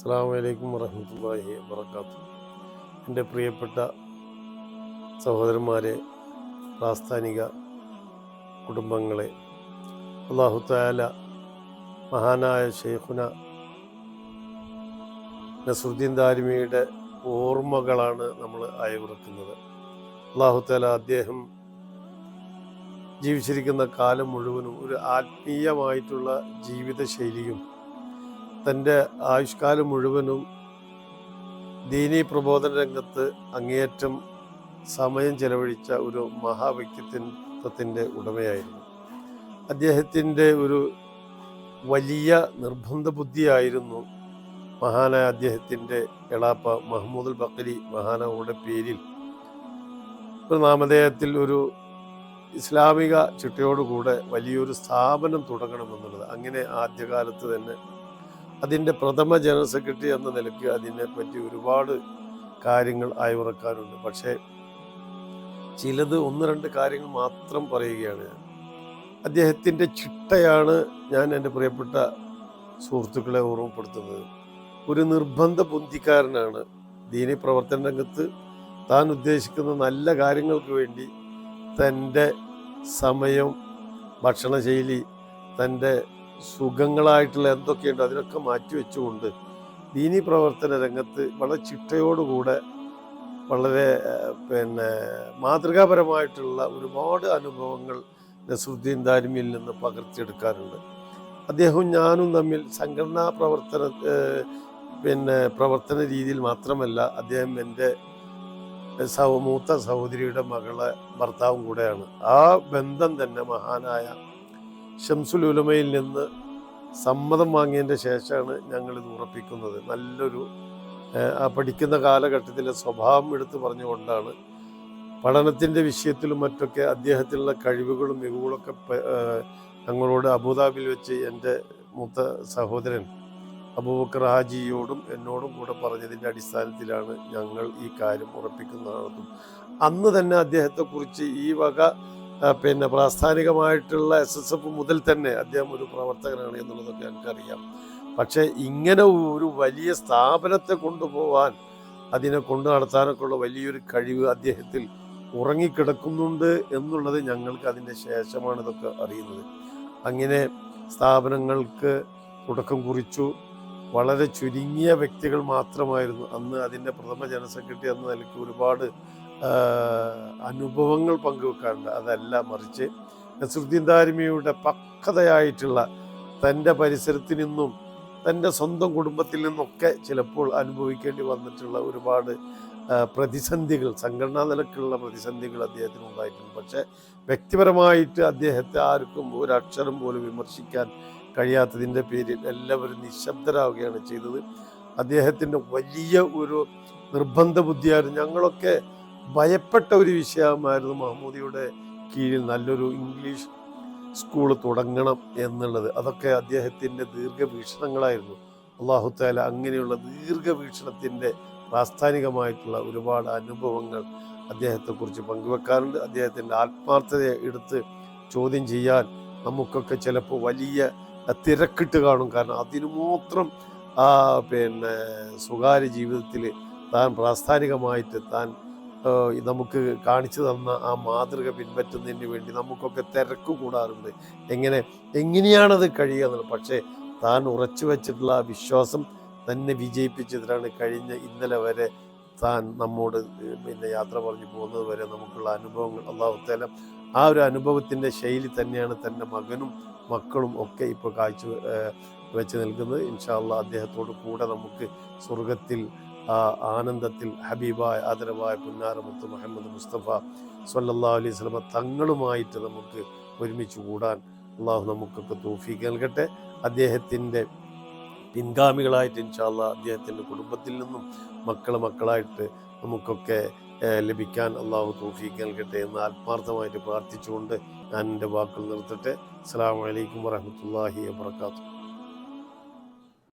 അസ്സാം വലൈക്കും വറഹമത്തല്ലാഹി വാത്തു എന്റെ പ്രിയപ്പെട്ട സഹോദരന്മാരെ പ്രാസ്ഥാനിക കുടുംബങ്ങളെ അള്ളാഹുത്തായാല മഹാനായ ഷെയ്ഖുന നസുദ്ദീൻ ദാരിമിയുടെ ഓർമ്മകളാണ് നമ്മൾ അയവിറക്കുന്നത് അള്ളാഹു താല അദ്ദേഹം ജീവിച്ചിരിക്കുന്ന കാലം മുഴുവനും ഒരു ആത്മീയമായിട്ടുള്ള ജീവിതശൈലിയും തന്റെ ആയുഷ്കാലം മുഴുവനും ദീനീ പ്രബോധന രംഗത്ത് അങ്ങേയറ്റം സമയം ചെലവഴിച്ച ഒരു മഹാവ്യക്തിത്വത്തിന്റെ ഉടമയായിരുന്നു. അദ്ദേഹത്തിന്റെ ഒരു വലിയ നിർബന്ധ ബുദ്ധിയായിരുന്നു മഹാനായ അദ്ദേഹത്തിന്റെ എളാപ്പ മഹമ്മൂദുൽ ബക്കരി മഹാനവരുടെ പേരിൽ. ഒരു നാമധേയത്തിൽ ഒരു ഇസ്ലാമിക ചിട്ടയോടുകൂടെ വലിയൊരു സ്ഥാപനം തുടങ്ങണമെന്നുള്ളത്. അങ്ങനെ ആദ്യകാലത്ത് തന്നെ അതിന്റെ പ്രഥമ ജനറൽ സെക്രട്ടറി എന്ന നിലയ്ക്ക് അതിനെപ്പറ്റി ഒരുപാട് കാര്യങ്ങൾ അയവിറക്കാനുണ്ട് പക്ഷേ ചിലത് ഒന്ന് രണ്ട് കാര്യങ്ങൾ മാത്രം പറയുകയാണ് ഞാൻ. അദ്ദേഹത്തിന്റെ ചിട്ടയാണ് ഞാൻ എന്റെ പ്രിയപ്പെട്ട സുഹൃത്തുക്കളെ ഓർമ്മപ്പെടുത്തുന്നത്. ഒരു നിർബന്ധ ബുദ്ധിക്കാരനാണ്. ദീനി പ്രവർത്തന രംഗത്ത് താൻ ഉദ്ദേശിക്കുന്ന നല്ല കാര്യങ്ങൾക്ക് വേണ്ടി തന്റെ സമയം ഭക്ഷണശൈലി തന്റെ സുഖങ്ങളായിട്ടുള്ള എന്തൊക്കെയുണ്ട് അതിനൊക്കെ മാറ്റിവെച്ചുകൊണ്ട് ദീനി പ്രവർത്തന രംഗത്ത് വളരെ ചിട്ടയോടുകൂടെ വളരെ പിന്നെ മാതൃകാപരമായിട്ടുള്ള ഒരുപാട് അനുഭവങ്ങൾ നസറുദ്ദീൻ ദാരിമിയിൽ നിന്ന് പകർത്തിയെടുക്കാറുണ്ട്. അദ്ദേഹവും ഞാനും തമ്മിൽ സംഘടനാ പ്രവർത്തന പിന്നെ പ്രവർത്തന രീതിയിൽ മാത്രമല്ല അദ്ദേഹം എന്റെ സഹ മൂത്ത സഹോദരിയുടെ മകളെ ഭർത്താവും കൂടെയാണ്. ആ ബന്ധം തന്നെ മഹാനായ ഷംസുൽ ഉലമയിൽ നിന്ന് സമ്മതം വാങ്ങിയതിന്റെ ശേഷമാണ് ഞങ്ങളിത് ഉറപ്പിക്കുന്നത്. നല്ലൊരു ആ പഠിക്കുന്ന കാലഘട്ടത്തിലെ സ്വഭാവം എടുത്തു പറഞ്ഞുകൊണ്ടാണ് പഠനത്തിന്റെ വിഷയത്തിലും മറ്റൊക്കെ അദ്ദേഹത്തിലുള്ള കഴിവുകളും മികവുകളൊക്കെ ഞങ്ങളോട് അബുദാബിയിൽ വെച്ച് എന്റെ മൂത്ത സഹോദരൻ അബൂബക്കർ ഹാജിയോടും എന്നോടും കൂടെ പറഞ്ഞതിന്റെ അടിസ്ഥാനത്തിലാണ് ഞങ്ങൾ ഈ കാര്യം ഉറപ്പിക്കുന്നതാണെന്നും അന്ന് തന്നെ അദ്ദേഹത്തെക്കുറിച്ച് ഈ വക പിന്നെ പ്രാസ്ഥാനികമായിട്ടുള്ള എസ് എസ് എഫ് മുതൽ തന്നെ അദ്ദേഹം ഒരു പ്രവർത്തകനാണ് എന്നുള്ളതൊക്കെ എനിക്കറിയാം. പക്ഷേ ഇങ്ങനെ ഒരു വലിയ സ്ഥാപനത്തെ കൊണ്ടുപോകാൻ അതിനെ കൊണ്ടു നടത്താനൊക്കെ ഉള്ള വലിയൊരു കഴിവ് അദ്ദേഹത്തിൽ ഉറങ്ങിക്കിടക്കുന്നുണ്ട് എന്നുള്ളത് ഞങ്ങൾക്ക് അതിന്റെ ശേഷമാണ് ഇതൊക്കെ അറിയുന്നത്. അങ്ങനെ സ്ഥാപനങ്ങൾക്ക് തുടക്കം കുറിച്ചു. വളരെ ചുരുങ്ങിയ വ്യക്തികൾ മാത്രമായിരുന്നു. അന്ന് അതിന്റെ പ്രഥമ ജനറൽ സെക്രട്ടറി എന്ന നിലയ്ക്ക് ഒരുപാട് അനുഭവങ്ങൾ പങ്കുവെക്കാറുണ്ട്. അതല്ല മറിച്ച് നസറുദ്ദീൻ ദാരിമിയുടെ പക്വതയായിട്ടുള്ള തന്റെ പരിസരത്തിൽ നിന്നും തന്റെ സ്വന്തം കുടുംബത്തിൽ നിന്നൊക്കെ ചിലപ്പോൾ അനുഭവിക്കേണ്ടി വന്നിട്ടുള്ള ഒരുപാട് പ്രതിസന്ധികൾ സംഘടനാ നിലക്കുള്ള പ്രതിസന്ധികൾ അദ്ദേഹത്തിന് ഉണ്ടായിട്ടുണ്ട്. പക്ഷേ വ്യക്തിപരമായിട്ട് അദ്ദേഹത്തെ ആർക്കും ഒരക്ഷരം പോലും വിമർശിക്കാൻ കഴിയാത്തതിന്റെ പേരിൽ എല്ലാവരും നിശബ്ദരാവുകയാണ് ചെയ്തത്. അദ്ദേഹത്തിന്റെ വലിയ ഒരു നിർബന്ധ ബുദ്ധിയായിരുന്നു ഞങ്ങളൊക്കെ ഭയപ്പെട്ട ഒരു വിഷയമായിരുന്നു മഹമ്മൂദിയുടെ കീഴിൽ നല്ലൊരു ഇംഗ്ലീഷ് സ്കൂൾ തുടങ്ങണം എന്നുള്ളത്. അതൊക്കെ അദ്ദേഹത്തിന്റെ ദീർഘവീക്ഷണങ്ങളായിരുന്നു. അള്ളാഹുത്താല അങ്ങനെയുള്ള ദീർഘവീക്ഷണത്തിന്റെ പ്രാസ്ഥാനികമായിട്ടുള്ള ഒരുപാട് അനുഭവങ്ങൾ അദ്ദേഹത്തെക്കുറിച്ച് പങ്കുവെക്കാറുണ്ട്. അദ്ദേഹത്തിന്റെ ആത്മാർത്ഥതയെ എടുത്ത് ചോദ്യം ചെയ്യാൻ നമുക്കൊക്കെ ചിലപ്പോൾ വലിയ തിരക്കിട്ട് കാണും. കാരണം അതിനു മാത്രം ആ പിന്നെ സ്വകാര്യ ജീവിതത്തിൽ താൻ പ്രാസ്ഥാനികമായിട്ട് താൻ നമുക്ക് കാണിച്ചു തന്ന ആ മാതൃക പിൻപറ്റുന്നതിന് വേണ്ടി നമുക്കൊക്കെ തിരക്ക് കൂടാറുണ്ട്. എങ്ങനെ എങ്ങനെയാണത് കഴിയുക എന്നുള്ളത്. പക്ഷേ താൻ ഉറച്ചു വെച്ചിട്ടുള്ള ആ വിശ്വാസം തന്നെ വിജയിപ്പിച്ചതിനാണ് കഴിഞ്ഞ ഇന്നലെ വരെ താൻ നമ്മോട് പിന്നെ യാത്ര പറഞ്ഞു പോകുന്നത് വരെ നമുക്കുള്ള അനുഭവങ്ങൾ അള്ളാഹുത്തേല ആ ഒരു അനുഭവത്തിന്റെ ശൈലി തന്നെയാണ് തന്റെ മകനും മക്കളും ഒക്കെ ഇപ്പോൾ കാഴ്ച വെച്ച് നിൽക്കുന്നത് ഇൻഷാല്ല അദ്ദേഹത്തോട് കൂടെ നമുക്ക് സ്വർഗത്തിൽ ആ ആനന്ദത്തിൽ ഹബീബായ ആദരവായ പുന്നാറമുത്ത് മുഹമ്മദ് മുസ്തഫ സല്ലാ അലൈഹി സ്വലമ തങ്ങളുമായിട്ട് നമുക്ക് ഒരുമിച്ച് കൂടാൻ അള്ളാഹു നമുക്കൊക്കെ തോഫീക്ക് നൽകട്ടെ. അദ്ദേഹത്തിന്റെ പിൻഗാമികളായിട്ട് ഇൻഷാല്ല അദ്ദേഹത്തിന്റെ കുടുംബത്തിൽ നിന്നും മക്കൾ മക്കളായിട്ട് നമുക്കൊക്കെ ലഭിക്കാൻ അള്ളാഹു തോഫീക്ക് നൽകട്ടെ എന്ന് ആത്മാർത്ഥമായിട്ട് പ്രാർത്ഥിച്ചുകൊണ്ട് ഞാൻ എന്റെ വാക്കുകൾ നിർത്തട്ടെ. അസ്സാം വലൈക്കും വരഹമുല്ലാഹി വാത്തു